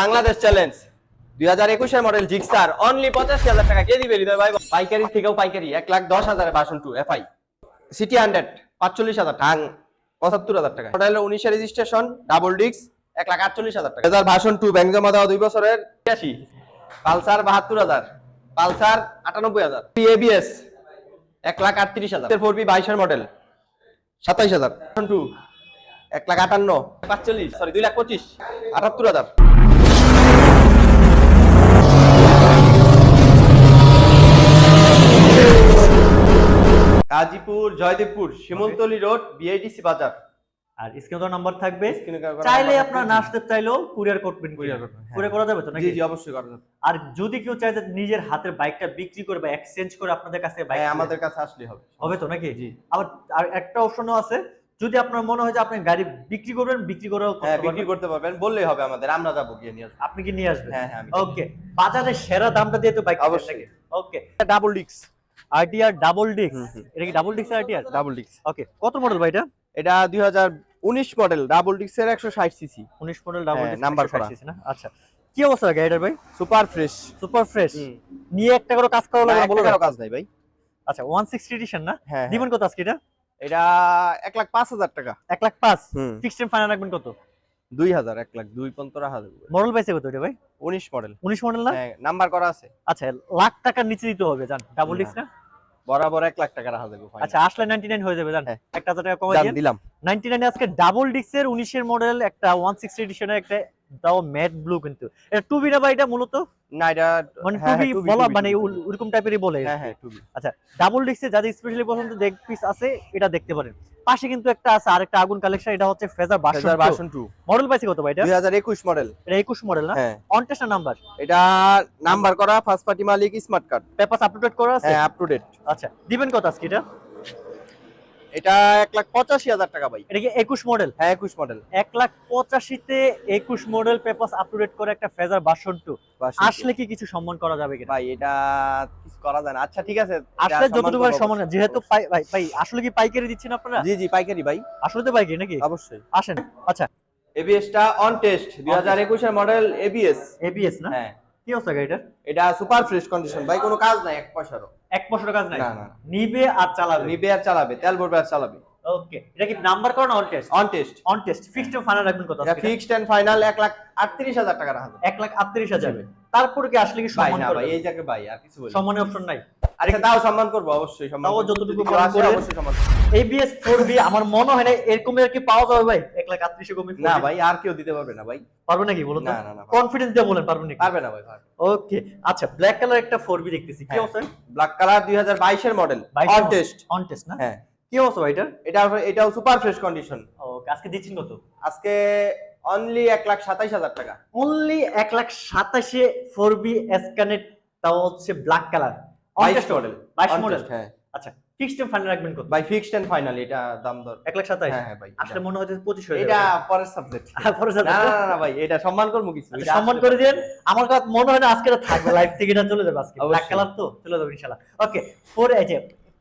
Bangladesh challenge হাজার Pulsar হাজার। এক লাখ হাজার। বাইশের মডেল সাতাইশ হাজার। টু এক লাখ আটান্ন, পাঁচচল্লিশ সরি দুই লাখ পঁচিশ, আটাত্তর হাজার। গাজীপুর জয়দেবপুর শিমলতলি রোড বিআইডিসি বাজার। আর স্ক্রিনে নাম্বার থাকবে। চাইলে আপনারা। না আসতে চাইলেও কুরিয়ার করবেন Courier করবেন। কুরিয়ার করা যাবে তো নাকি? জি অবশ্যই করা যাবে। আর যদি কেউ চায় যে নিজের হাতের বাইকটা বিক্রি করে বা এক্সচেঞ্জ করে আপনাদের কাছে বাইক হ্যাঁ, আমাদের কাছে আসলে হবে। হবে তো নাকি? জি। আবার আর একটা অপশনও আছে। যদি আপনার মনে হয় যে আপনি গাড়ি বিক্রি করবেন বিক্রি করেও করতে হ্যাঁ বিক্রি করতে পারবেন বললেই হবে আমাদের আমরা যাব গিয়ে নিয়ে আসব। আপনি কি নিয়ে আসবেন? হ্যাঁ হ্যাঁ ওকে বাজারে সেরা দামটা দিয়ে তো বাইক অবশ্যই। ওকে। ডাবল ডিক্স। আরটিআর ডাবল হুম। এটা কি ডাবল ডিক্স আরটিআর ডাবল ডিক্স। ওকে কত মডেল ভাই এটা? এটা দুই হাজার উনিশ মডেল ডাবল ডিক্সের একশো ষাট CC 19 model double disc number করা। না? আচ্ছা কি অবস্থা গাড়িটার ভাই? Super fresh. Super fresh. নিয়ে একটা করে কাজ করা লাগে বলো কাজ নাই ভাই। আচ্ছা 160 এডিশন না? হ্যাঁ হ্যাঁ। দিবেন কত আজকে এটা? এটা এক লাখ পাঁচ হাজার টাকা। এক লাখ পাঁচ? ফিক্সড ফাইনাল রাখবেন কত? দুই হাজার এক লাখ দুই পনেরো হাজার মডেল পাইছে কত এটা ভাই? উনিশ মডেল 19 মডেল না? হ্যাঁ নাম্বার করা আছে। আচ্ছা লাখ টাকার নিচে দিতে হবে জান। ডাবল। ডিস্ক না? বরাবর এক লাখ টাকা রাখা যাবে আচ্ছা আসলে 99 হয়ে যাবে জান। হ্যাঁ। একটা হাজার টাকা কমে জান, দিয়ে। দিলাম। 99 আজকে ডাবল ডিস্কের 19 এর মডেল একটা 160 এডিশনের একটা দাও ম্যাট ব্লু কিন্তু। এটা টু বি না ভাই এটা মূলত? না এটা মানে টু হ্যাঁ, হ্যাঁ, 2B, বলা মানে 2B, ওরকম টাইপেরই বলে। হ্যাঁ হ্যাঁ টুবি ডাবল ডিস্কে যাদের স্পেশালি পছন্দ দেখ পিস আছে এটা দেখতে পারেন। পাশে কিন্তু একটা আছে আরেকটা আগুন কালেকশন এটা হচ্ছে ফেজার বাসন টু মডেল পাইছে কত ভাই এটা? দুই হাজার একুশ মডেল এটা 21 মডেল না? হ্যাঁ। অন নাম্বার এটা নাম্বার করা ফার্স্ট পার্টি মালিক স্মার্ট কার্ড পেপারস আপডেট করা আছে? হ্যাঁ আপ টু ডেট আচ্ছা দিবেন কত আজকে এটা? এটা এক লাখ পঁচাশি হাজার টাকা ভাই। এটা কি 21 মডেল হ্যাঁ একুশ মডেল এক লাখ পঁচাশিতে একুশ মডেল পেপারস আপডেট করে একটা ফেজার বাসন টু আসলে কি কিছু সম্মান করা যাবে কিনা? ভাই এটা কিছু করা যায় না। আচ্ছা ঠিক আছে। আসলে যতটুকু সম্মান যেহেতু ভাই ভাই আসলে কি পাইকারি দিচ্ছেন আপনারা? জি জি পাইকারি ভাই। আসলে তো পাইকারি নাকি? অবশ্যই। আসেন। আচ্ছা। এবিএসটা অন টেস্ট দুই হাজার একুশের মডেল এবিএস এবিএস না? হ্যাঁ। কি অবস্থা গাড়িটার এটা সুপার ফ্রেশ কন্ডিশন ভাই কোনো কাজ নাই এক পয়সারও। এক পয়সারও কাজ নাই? না না নিবে আর চালাবে? নিবে আর চালাবে তেল ভরবে আর চালাবে। ওকে এটা কি নাম্বার করা on test on test on test fixed final রাখবেন কত এটা ফিক্সড এন্ড ফাইনাল 1 লাখ আটত্রিশ হাজার টাকা রাখা যাবে। এক লাখ আটত্রিশ হাজার। তারপরে কি আসলে কি সম্মান করবে? ভাই এই জায়গায় ভাই আর কিছু বলি সম্মানের অপশন নাই? আচ্ছা তাও সম্মান করব অবশ্যই সম্মান তাও যতটুকু কেউ করে- অবশ্যই সম্মান এবিএস ফোর বি আমার মনে হয় না এরকম আর কি পাওয়া যাবে ভাই। এক লাখ আটত্রিশে কমে না ভাই আর কেউ দিতে পারবে না ভাই। পারবে নাকি বলুন না না না কনফিডেন্স দিয়ে বলেন পারবেন নাকি? পারবে না ভাই ওকে আচ্ছা ব্ল্যাক কালার একটা ফোর বি দেখতেছি। কি হ্যাঁ। অবস্থা? ব্ল্যাক কালার দুই হাজার বাইশের model on test on test না? হ্যাঁ। কি অবস্থা ভাই এটার? এটা এটাও সুপার ফ্রেশ কন্ডিশন ওকে আজকে দিচ্ছেন কত? আজকে অনলি এক লাখ সাতাইশ হাজার টাকা। অনলি এক লাখ সাতাশে ফোর বি এসকানেট তাও হচ্ছে ব্ল্যাক কালার মডেল মডেল হ্যাঁ। আচ্ছা ফিক্সড ফাইনাল রাখবেন কত? বাই ফিক্সড এন্ড ফাইনাল এটা দাম দর। লাখ হ্যাঁ হ্যাঁ ভাই আসলে মনে হচ্ছে হয়ে এটা পরের সাবজেক্ট আর পরে না না না, না ভাই এটা সম্মান করব কিছু। সম্মান করে দিন আমার কাছে মনে হয় না আজকে এটা থাকবে লাইভ থেকে এটা চলে যাবে আজকে। ব্ল্যাক কালার তো? চলে যাবে ইনশাআল্লাহ। ওকে ফোর এই যে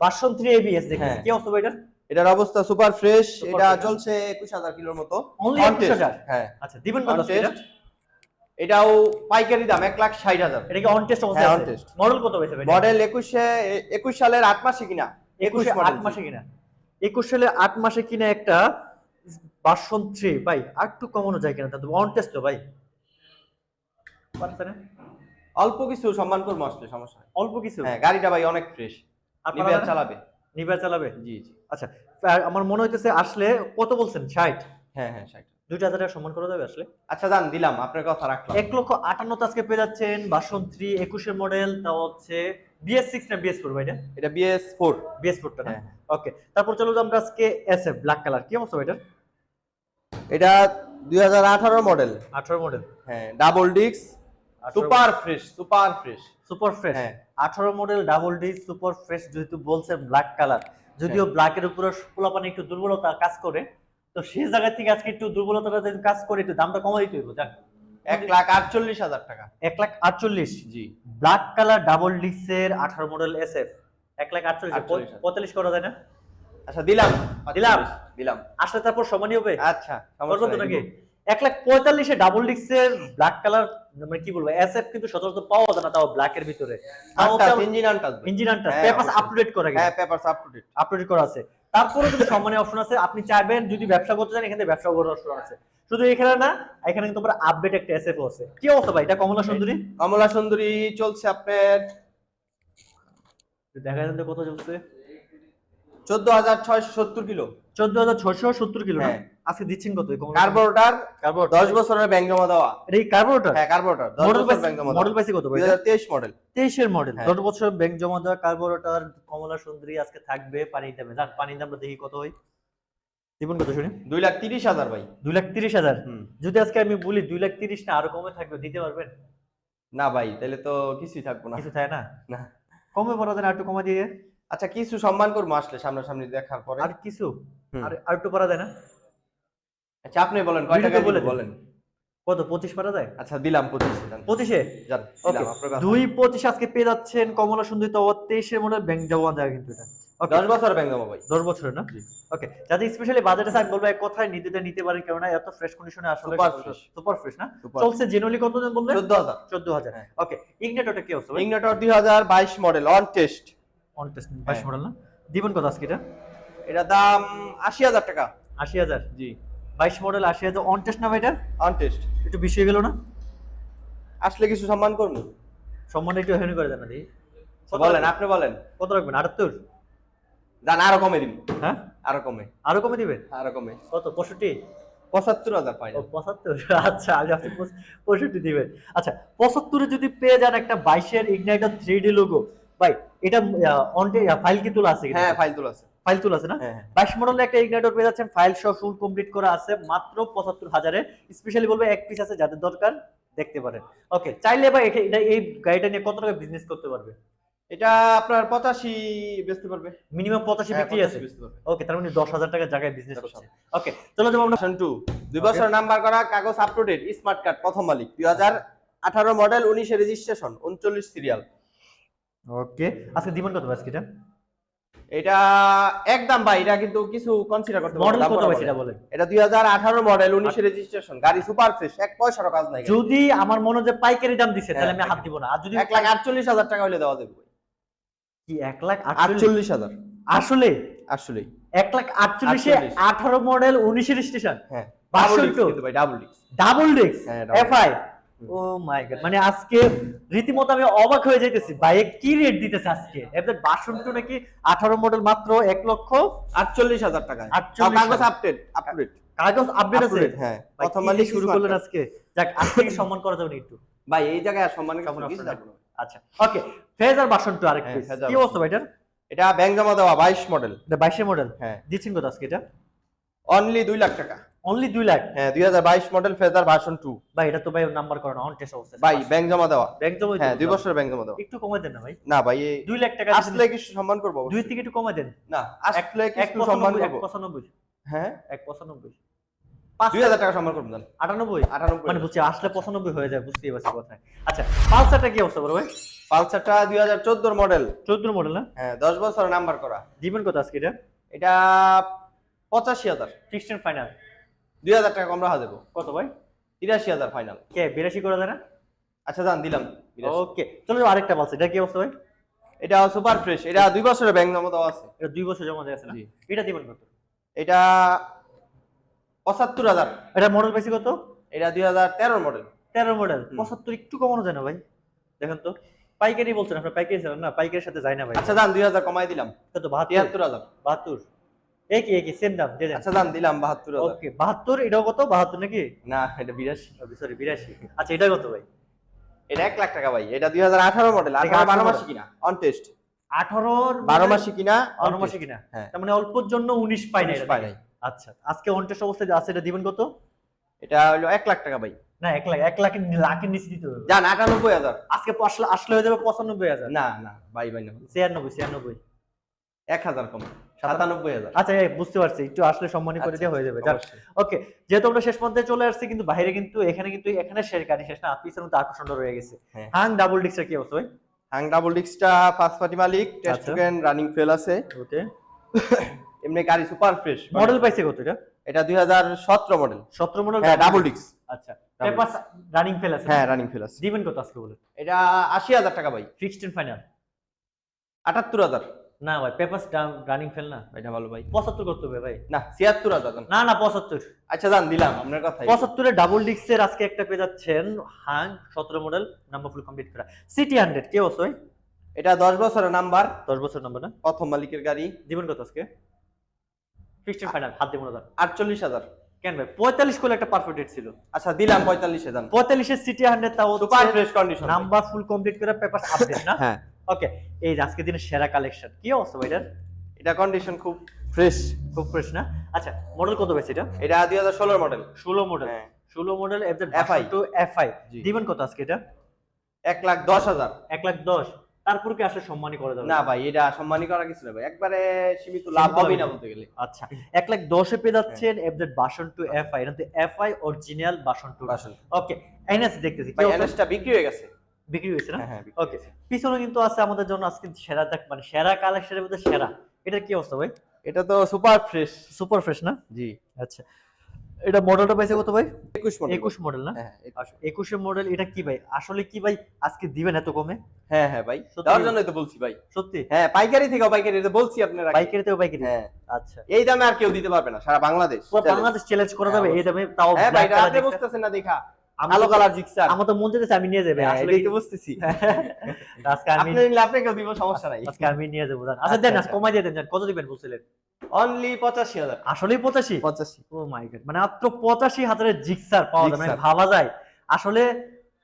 ভার্সন 3 এবিএস দেখেন। কি অবস্থা ভাই এটার? এটার অবস্থা সুপার ফ্রেশ এটা চলছে একুশ হাজার কিলোর মতো। 21,000? হ্যাঁ। আচ্ছা দিবেন কত এটা? এটাও পাইকারি দাম এক লাখ ষাট হাজার। এটা কি অন টেস্ট অবস্থা on test। মডেল কত ভাই? মডেল একুশে একুশ সালের আট মাসে কিনা? একুশ 21 আট মাসে কিনা? 21 সালে 8 মাসে কিনা একটা ভার্সন 3 ভাই আর একটু কমানো যায় কিনা তাহলে অন টেস্ট তো ভাই। অল্প কিছু সম্মান করব আসলে সমস্যা অল্প কিছু? হ্যাঁ গাড়িটা ভাই অনেক ফ্রেশ আর চালাবে? নিবার চালাবে? জি জি। আচ্ছা আমার মনে হইতেছে আসলে কত বলছেন 60 হ্যাঁ হ্যাঁ ষাট। দুইটা হাজার টাকা সম্মান করা যাবে আসলে? আচ্ছা দিলাম আপনার কথা রাখলাম। এক লক্ষ আটান্ন তো আজকে পেয়ে যাচ্ছেন ভার্সন থ্রি একুশের মডেল তাও হচ্ছে বিএস সিক্স না বিএস ফোর এটা বিএস ফোর বিএস ফোরটা হ্যাঁ। ওকে তারপর চলো আমরা আজকে এস এফ ব্ল্যাক কালার কি অবস্থা এটা এটা দুই হাজার আঠারো মডেল আঠারো মডেল হ্যাঁ ডাবল ডিক্স super fresh super fresh super fresh হ্যাঁ। আঠারো model double D super fresh যেহেতু বলছে ব্ল্যাক কালার যদিও। ব্ল্যাকের উপরে পোলাপানে একটু দুর্বলতা কাজ করে তো সেই জায়গা থেকে আজকে একটু দুর্বলতাটা যদি কাজ করে একটু দামটা কমাই দিতে হইব জান এক লাখ আটচল্লিশ হাজার টাকা। এক লাখ আটচল্লিশ? জি। ব্ল্যাক কালার ডাবল ডিক্সের আঠারো মডেল এস এফ এক লাখ আটচল্লিশ পঁয়তাল্লিশ করা যায় না? আচ্ছা দিলাম। দিলাম? দিলাম। আসলে তারপর সমানই হবে আচ্ছা করব নাকি? এক লাখ পঁয়তাল্লিশে ডাবল ডিক্সের ব্ল্যাক কালার মানে কি বলব এসএফ কিন্তু সচরাচর পাওয়া যায় না তাও ব্ল্যাক এর ভিতরে ইঞ্জিন আনটাস। ইঞ্জিন আনটা হ্যাঁ, পেপারস আপডেট করা হ্যাঁ গেছে পেপারস আপ টু আপডেট করা আছে। তারপরে কিন্তু সম্মানের অপশন আছে আপনি চাইবেন যদি ব্যবসা করতে চান এখানে ব্যবসা করার অপশন আছে। শুধু এখানে না এখানে কিন্তু আপনার আপডেট একটা এসএফ আছে। কি অবস্থা ভাই? এটা কমলা সুন্দরী? কমলা সুন্দরী চলছে আপনার দেখা যাচ্ছে কত চলছে। চোদ্দ হাজার ছয়শো সত্তর কিলো। চোদ্দ হাজার ছয়শো সত্তর কিলো হ্যাঁ। আজকে দিচ্ছেন কত? এই কমলা কার্বোরেটর দশ বছরের ব্যাংক জমা দেওয়া কি কার্বোরেটর? হ্যাঁ কার্বোরেটার। মডেল বছর ব্যাংক জমা মডেল দেওয়া পাইছে কত ভাই? দুই হাজার তেইশ মডেল তেইশের মডেল হ্যাঁ। দশ বছর ব্যাংক জমা দেওয়া কার্বোরেটর কমলা সুন্দরী আজকে থাকবে দামে। দামটা দেখি কত হয়। জীবন কত শুনি? দুই লাখ তিরিশ হাজার ভাই। দুই লাখ তিরিশ হাজার? যদি আজকে আমি বলি দুই লাখ তিরিশ না আরও কমে থাকবে দিতে পারবেন? না ভাই তাহলে তো কিছুই থাকব না। কিছু থাকে না? না। কমে পড়া দেন আর একটু কমা দিয়ে। আচ্ছা কিছু সম্মান করব আসলে সামনাসামনি দেখার পরে। আর কিছু? আর আর একটু পারা যায় না? আচ্ছা আপনি বলেন কয় টাকা বলে বলেন? কত পঁচিশ পারা যায়? আচ্ছা দিলাম পঁচিশ পঁচিশে? যান। দুই পঁচিশ আজকে পেয়ে যাচ্ছেন কমলা সুন্দরী তো তেইশের মডেল ব্যাংক জমা দেওয়া কিন্তু এটা। দশ বছর ব্যাংক জমা ভাই। দশ বছরের না? ওকে। যাতে স্পেশালি বাজারে থাক বলব এক কথায় নিতে নিতে পারেন কেননা এত ফ্রেশ কন্ডিশনে আসলে। সুপার ফ্রেশ না। চলছে জেনুয়ালি কত দিন বললেন চোদ্দ হাজার। চোদ্দ হাজার। হ্যাঁ। ওকে। ইগনেটরটা কি অবস্থা ইগনেটর দুই হাজার বাইশ model on test on test বাইশ। মডেল না? দিবেন কত আজকে এটা? এটা দাম আশি হাজার টাকা। আশি হাজার? জি। বাইশ মডেল আশি হাজার। অন টেস্ট না এটা? অন টেস্ট একটু বেশি হয়ে গেল না? আসলে কিছু সম্মান করব সম্মান একটু হেন করে দেন না বলেন আপনি বলেন। কত রাখবেন? আটাত্তর? যান আরও কমে দিন। হ্যাঁ? আরও কমে। আরও কমে দিবেন আরও কমে। কত? পঁয়ষট্টি? পঁচাত্তর হাজার পাই পঁচাত্তর? আচ্ছা আমি আপনি পঁয়ষট্টি দিবেন। আচ্ছা পঁচাত্তরে যদি পেয়ে যান একটা বাইশের ইগনাইটার থ্রি ডি লোগো ভাই এটা অনটে ফাইল কি তোলা আছে হ্যাঁ ফাইল তোলা আছে। ফাইল তোলা আছে না? হ্যাঁ হ্যাঁ। বাইশ মডেলের একটা ইগনাইটর পেয়ে যাচ্ছেন ফাইল সহ ফুল কমপ্লিট করা আছে মাত্র পঁচাত্তর হাজারে স্পেশালি বলব এক পিস আছে যাদের দরকার দেখতে পারেন। ওকে চাইলে বা এটা এই গাড়িটা নিয়ে কত টাকা বিজনেস করতে পারবে? এটা আপনার পঁচাশি বেচতে পারবে। মিনিমাম পঁচাশি হ্যাঁ, বিক্রি আছে। 85 বেচতে পারবে। ওকে তার মানে দশ হাজার টাকার জায়গায় বিজনেস করছে ওকে চলো যাব আমরা টু দুই বছর নাম্বার করা কাগজ আপ টু স্মার্ট কার্ড প্রথম মালিক দুই হাজার আঠারো মডেল উনিশে রেজিস্ট্রেশন উনচল্লিশ সিরিয়াল ওকে। আজকে দিবেন কত আজকে এটা এটা একদম ভাই এটা কিন্তু কিছু কনসিডার করতে মডেল কত ভাই। সেটা বলেন। এটা দুই হাজার আঠারো মডেল উনিশে রেজিস্ট্রেশন গাড়ি সুপার ফ্রেশ এক পয়সারও কাজ নাই যদি আমার মনে যে পাইকারি দাম দিছে তাহলে আমি হ্যাঁ, হাত দিব না। আর যদি এক লাখ আটচল্লিশ হাজার টাকা হলে দেওয়া দেবে কি এক লাখ আটচল্লিশ? আটচল্লিশ হাজার। আসলে? আসলেই এক লাখ আটচল্লিশে 48 আঠারো মডেল উনিশের স্টেশন হ্যাঁ ডাবল? কিন্তু ভাই double disc double disc FI. Oh my god মানে আজকে রীতিমতো আমি অবাক হয়ে যাইতেছি। বাইক কি রেট দিতেছে আজকে? এবার বাসনটা নাকি আঠারো মডেল মাত্র এক লক্ষ আটচল্লিশ হাজার টাকা কাগজ আপডেট আপডেট কাগজ আপডেট আছে? হ্যাঁ। প্রথম যে শুরু করলেন আজকে? যাক আজকে সম্মান করা যাবে না একটু? ভাই এই জায়গায় সম্মান কিছু আপনার আচ্ছা ওকে ফেজার বাসন টু আরেক হ্যাঁ, কি অবস্থা ভাই এটার এটা ব্যাংক জমা দেওয়া বাইশ মডেল এটা বাইশের মডেল হ্যাঁ। দিচ্ছেন কত আজকে এটা? অনলি দুই লাখ টাকা। অনলি দুই লাখ। হ্যাঁ দুই হাজার বাইশ মডেল ফেজার ভার্সন টু ভাই এটা তো ভাই নাম্বার করা না অন টেস্ট অবস্থা ভাই ব্যাংক জমা দেওয়া। ব্যাংক জমা হ্যাঁ দুই বছর ব্যাংক জমা দেওয়া। একটু কমাই দেন না ভাই। না ভাই দুই লাখ টাকা আসলে কিছু সম্মান করব দুই থেকে একটু কমাই দেন। না আসলে কিছু সম্মান পঁচানব্বই এক করব। পঁচানব্বই। হ্যাঁ? এক পঁচানব্বই। দুই হাজার টাকা সম্মান করব জান আটানব্বই? আটানব্বই। মানে বুঝছি আসলে পঁচানব্বই হয়ে যায় বুঝতেই পারছি কথা আচ্ছা পালসারটা কি অবস্থা বড় ভাই? পালসারটা দুই হাজার চোদ্দোর মডেল চোদ্দ মডেল না? হ্যাঁ দশ বছর নাম্বার করা। দিবেন কত আজকে এটা? এটা পঁচাশি হাজার। সিক্সটিন ফাইনাল দুই হাজার টাকা কম রাখা দেবো। কত ভাই? তিরাশি হাজার ফাইনাল কে বিরাশি করা যায় না আচ্ছা জান দিলাম ওকে চলো আরেকটা পালসার এটা কি অবস্থা ভাই? এটা সুপার ফ্রেশ এটা দুই বছরের ব্যাংক জমা দেওয়া আছে। এটা দুই বছর জমা দেওয়া আছে না? এটা দিবেন কত? এটা পঁচাত্তর হাজার। এটা মডেল বেশি কত? এটা দুই হাজার তেরোর মডেল তেরো মডেল। পঁচাত্তর একটু কমানো যায় না ভাই? দেখেন তো পাইকারি বলছেন আপনার পাইকারি ছিলেন না পাইকারির সাথে যায় না ভাই। আচ্ছা দাম দুই হাজার কমাই দিলাম। কত বাহাত্তর। হাজার। বাহাত্তর। একই একই সেম দাম দিয়ে আচ্ছা দাম দিলাম বাহাত্তর হাজার। ওকে বাহাত্তর এটাও কত? বাহাত্তর নাকি? না এটা বিরাশি। সরি বিরাশি। আচ্ছা এটা কত ভাই? এটা এক লাখ টাকা ভাই এটা দুই হাজার আঠারো মডেল এটা আঠারো বারো মাসে কিনা অন টেস্ট আঠারোর বারো মাসে কিনা বারো মাসে কিনা? হ্যাঁ। তার মানে অল্পর জন্য উনিশ পাই না পাই নাই। আচ্ছা আজকে অনটেস্ট অবস্থায় আছে এটা দিবেন কত? এটা হলো এক লাখ টাকা ভাই। না এক লাখ এক লাখের লাখের নিচে দিতে হবে। জান আটানব্বই হাজার। আজকে আসলে আসলে হয়ে যাবে পঁচানব্বই হাজার। না না ভাই ভাই না। ছিয়ানব্বই ছিয়ানব্বই। এক হাজার কম। সাতানব্বই হাজার। আচ্ছা বুঝতে পারছি একটু আসলে সম্মানী করে আচ্ছা, দেওয়া হয়ে যাবে। ওকে যেহেতু আমরা শেষ পর্যায়ে চলে আসছি কিন্তু বাইরে কিন্তু এখানে কিন্তু এখানে শেষ গাড়ি শেষ না পিছনে তো আকর্ষণটা রয়ে গেছে। হ্যাঁ। হাং ডাবল ডিক্সের কি অবস্থা হাং ডাবল ডিস্কটা ফার্স্ট পার্টি মালিক টেস্ট। রানিং ফেল আছে। ওকে। এমনি গাড়ি সুপার ফ্রেশ মডেল পাইছে কত এটা? এটা দুই হাজার সতেরো মডেল সতেরো মডেল হ্যাঁ ডাবল ডিক্স আচ্ছা পেপার রানিং ফেল আছে হ্যাঁ রানিং ফিল আছে। দিবেন কত আজকে বলে এটা আশি হাজার টাকা ভাই। ফিক্সড এন্ড ফাইনাল আটাত্তর হাজার। না ভাই পেপার রানিং ফেল না। এটা ভালো ভাই। পঁচাত্তর করতে হবে ভাই। না ছিয়াত্তর হাজার। না না পঁচাত্তর। আচ্ছা দান দিলাম আপনার কথা পঁচাত্তরের ডাবল ডিক্সের আজকে একটা পেয়ে যাচ্ছেন হাং সতেরো মডেল নাম্বার ফুল কমপ্লিট করা। সিটি হান্ড্রেড কে অবশ্য এটা দশ বছরের নাম্বার দশ বছর নাম্বার না? প্রথম মালিকের গাড়ি। দিবেন কত আজকে? ফিক্সড ফাইনাল হাত দিব না আটচল্লিশ হাজার। কেন ভাই? পঁয়তাল্লিশ করলে একটা পারফেক্ট ছিল। আচ্ছা দিলাম পঁয়তাল্লিশে দাম পঁয়তাল্লিশের সিটি হান্ড্রেড তাও super fresh condition number full complete করে পেপার আপডেট না? হ্যাঁ। ওকে এই যে আজকে দিনের সেরা কালেকশন কি অবস্থা ভাই এটার? এটা কন্ডিশন খুব ফ্রেশ খুব ফ্রেশ না? আচ্ছা মডেল কত বেশি এটা? এটা দুই হাজার ষোলোর মডেল ষোলো মডেল হ্যাঁ। ষোলো মডেল টু এফআই। দিবেন কত আজকে এটা? এক লাখ দশ হাজার। এক লাখ দশ। তারপর কি আসলে সম্মানই করে দেবে না ভাই এটা সম্মানী করা কিছু না ভাই। একবারে সীমিত লাভ হবে না বলতে গেলে। আচ্ছা এক লাখ দশে পেয়ে যাচ্ছেন এফজেড বাসন টু এফআই এটা FI original version two version okay NS দেখতেছি। ভাই? এনএসটা বিক্রি হয়ে গেছে। বিক্রি হয়েছে না? হ্যাঁ হ্যাঁ ওকে পিছনে কিন্তু আছে আমাদের জন্য আজকে সেরা দেখ মানে সেরা কালেকশনের মধ্যে সেরা। এটা কি অবস্থা ভাই? এটা তো সুপার ফ্রেশ সুপার ফ্রেশ না? জি। আচ্ছা। এটা মডেলটা পাইছে কত ভাই? একুশ মডেল একুশ মডেল না? হ্যাঁ আচ্ছা, একুশের মডেল এটা কি ভাই? আসলে কি ভাই আজকে দিবেন এত কমে? হ্যাঁ হ্যাঁ ভাই? দেওয়ার জন্যই তো বলছি ভাই। সত্যি? হ্যাঁ পাইকারি থেকে পাইকারি এটা বলছি আপনারা। পাইকারি? তেও বাইকের হ্যাঁ। আচ্ছা। এই দামে আর কেউ দিতে পারবে না সারা বাংলাদেশ। পুরো বাংলাদেশ চ্যালেঞ্জ করা যাবে হ্যাঁ, এই দামে তাও হ্যাঁ ভাই আপনি বুঝতেছেন না দেখা। তো- কালার জিক্সার আমার তো মন যেতেছে আমি নিয়ে যাবে। হ্যাঁ, আসলে বুঝতেছি। আজকে আমি আপনি নিলে আপনাকেও দিব সমস্যা নাই। আজকে আমি নিয়ে যাব জান। আচ্ছা দেন কমাই দিয়ে দেন জান। কত দিবেন বলছিলেন? অনলি পঁচাশি হাজার। আসলেই পঁচাশি? পঁচাশি। ও মাই গড মানে মাত্র পঁচাশি হাজারের জিক্সার পাওয়া যায় মানে ভাবা যায়। আসলে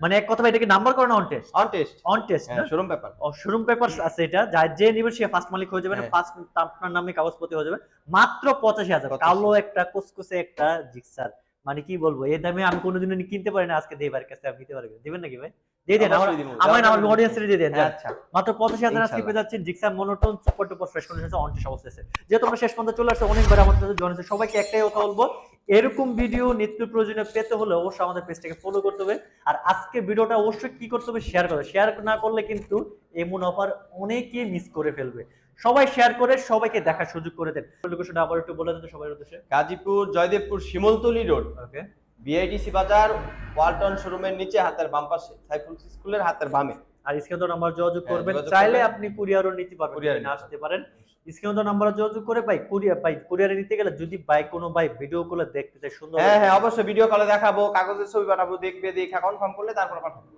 মানে এক কথা এটাকে নাম্বার করে না on test on test on test হ্যাঁ শোরুম পেপার শোরুম পেপারস আছে এটা। যার যে নিবে সে ফার্স্ট মালিক হয়ে যাবে হ্যাঁ। ফার্স্ট আপনার নামে কাগজপত্র হয়ে যাবে। মাত্র পঁচাশি হাজার। 85,000 কালো একটা কুসকুসে একটা জিক্সার মানে কি বলব এই দামে আমি কোনোদিনও নি- কিনতে পারি না আজকে দেবার কাছে আপনি নিতে পারবেন দিবেন নাকি ভাই? দিয়ে দেন আমার আমার আমার অডিয়েন্স দিয়ে দেন আচ্ছা। মাত্র পঁচাশি হাজার আজকে ইনশাআল্লাহ। পেয়ে যাচ্ছেন Gixxer monotone super duper fresh condition on test অবস্থা আছে। যেহেতু আমরা শেষ পর্যন্ত চলে আসছে অনেকবার আমাদের সাথে জয়েন সবাইকে একটাই কথা বলব এরকম ভিডিও নিত্য প্রয়োজনীয় পেতে হলে অবশ্যই আমাদের পেজটাকে ফলো করতে হবে। আর আজকে ভিডিওটা অবশ্যই কি করতে হবে শেয়ার করবে শেয়ার না করলে কিন্তু এমন অফার অনেকেই মিস করে ফেলবে। সবাই শেয়ার করে সবাইকে দেখার সুযোগ করে দেন। লোকেশনটা আবার একটু বলে দেন সবাই সবার উদ্দেশ্যে। Gazipur Joydebpur Shimultoli road okay BIDC বাজার ওয়ালটন শোরুমের নিচে হাতের বাম পাশে সাইফুল স্কুলের হাতের বামে। আর স্ক্রিনে আমার যোগাযোগ হ্যাঁ, করবেন। চাইলে আপনি কুরিয়ারও নিতে পারবেন আসতে পারেন। স্ক্রিনে নাম্বার যোগাযোগ করে ভাই কুরিয়ার ভাই কুরিয়ারে নিতে গেলে যদি ভাই কোনো ভাই ভিডিও কলে দেখতে চাই সুন্দর হ্যাঁ হ্যাঁ অবশ্যই ভিডিও কলে দেখাবো কাগজের ছবি পাঠাবো দেখবে দেখা কনফার্ম করলে তারপর পাঠাবো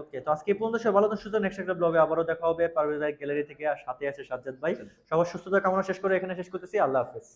ওকে তো আজকে পর্যন্ত সব ভালো থাকুন সুস্থ নেক্সট একটা ব্লগে আবারও দেখা হবে পারভেজ ভাই গ্যালারি থেকে আর সাথে আছে সাজ্জাদ ভাই। সবার সুস্থতা কামনা শেষ করে এখানে শেষ করতেছি আল্লাহ হাফেজ।